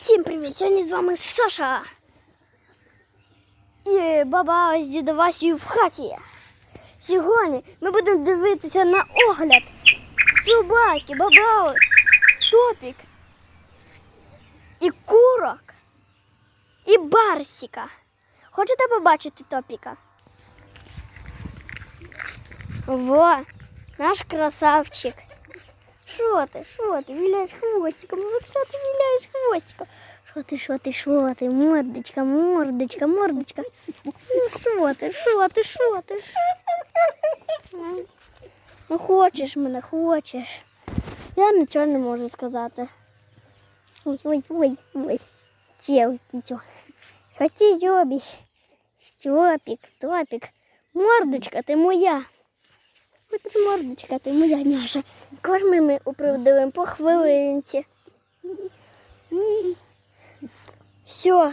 Всім привіт! Сьогодні з вами Саша. І баба з дідом Васею в хаті. Сьогодні ми будемо дивитися на огляд собаки, баба, топік, і курок, і барсіка. Хочете побачити топіка? Во, наш красавчик. Що ти? Що ти? Віляєш хвостиком? От що ти віляєш хвостиком? Що ти, що ти, що ти? Мордочка, мордочка, мордочка. Ну що ти, що ти, що ти? Ну хочеш мене, хочеш. Я нічого не можу сказати. Ой, ой, ой, ой. Челки, Що ти робиш? Стопік, топік. Мордочка, ти моя. От ж мордочка, ти моя няша. Кожми ми оправдуємо по хвилинці. Все,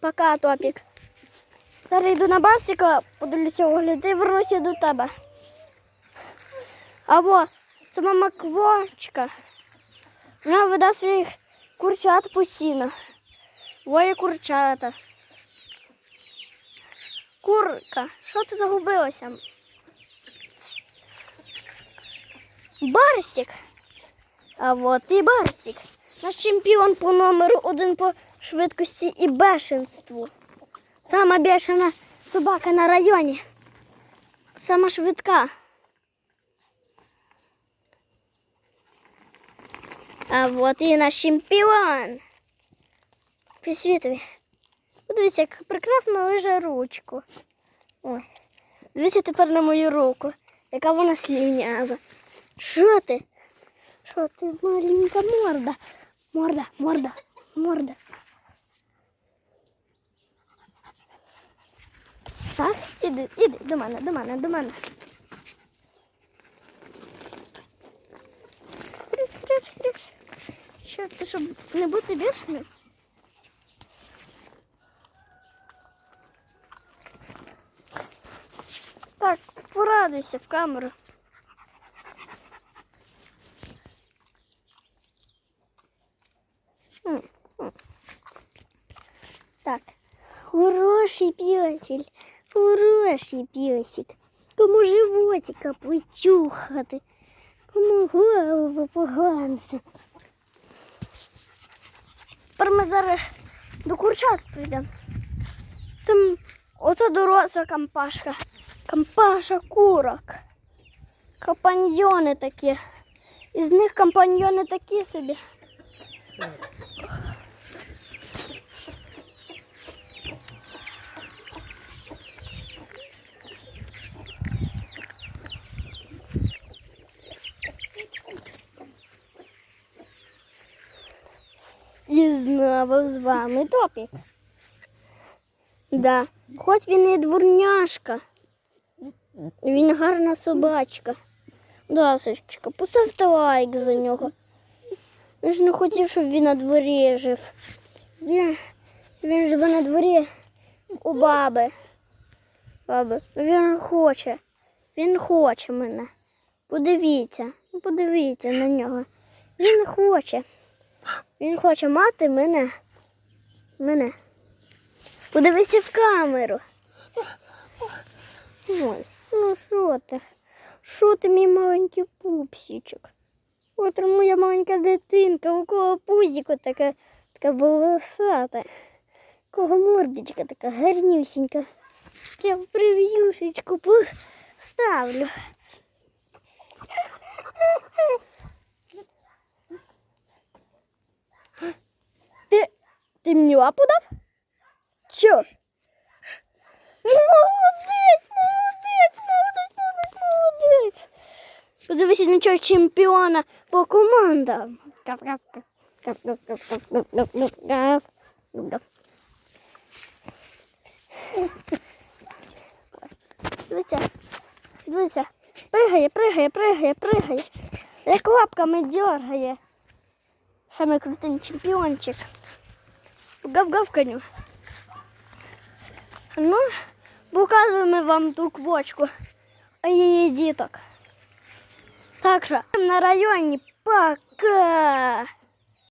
пока, топік. Зараз йду на басика, подивлюся огляд і вернуся до тебе. Або сама маквочка. Вона веде своїх курчат постійно. Воє курчата. Курка, що ти загубилася? Барсик. А от і Барсик. Наш чемпіон по номеру один по швидкості і бешенству. Сама бешена собака на районі. Сама швидка. А от і наш чемпіон. Присвітові. Подивіться, як прекрасно лиже ручку. Ой. Дивіться тепер на мою руку, яка вона слівнява. Що ти? Що ти, маленька морда? Морда, морда, морда. Так, іди, іди до мене, до мене, до мене. Що ти, щоб не бути бешеним? Так, порадуйся в камеру. Так, хороший песик, хороший песик. Кому животика почухати, кому голову поганці. Тепер ми зараз до курчат прийдемо. Це ото доросла кампашка. Кампаша курок. Компаньйони такі. Із них компаньйони такі собі. І знову з вами топік. Да. Хоч він і дворняшка. Він гарна собачка. Да, поставте лайк за нього. Я ж не хотів, щоб він на дворі жив. Він, він живе на дворі у баби. Баби, він хоче. Він хоче мене. Подивіться, подивіться на нього. Він хоче. Він хоче мати мене. Мене. Подивися в камеру. Ой, ну що ти? Що ти, мій маленький пупсичок? От моя маленька дитинка, у кого пузіко така, така волосата, у кого мордочка така гарнюсінька. Прям прев'юшечку поставлю. Ти мені лапу дав? Чо? Молодець, молодець, молодець, молодець, молодець. Подивися нічого чемпіона по командам. Дивися, дивися, пригає, пригає, пригає, пригає. Як лапками дергає. Самий крутий чемпіончик. Гав-гавканю. Ну, показуємо вам ту квочку а її діток. Так що на районі пока.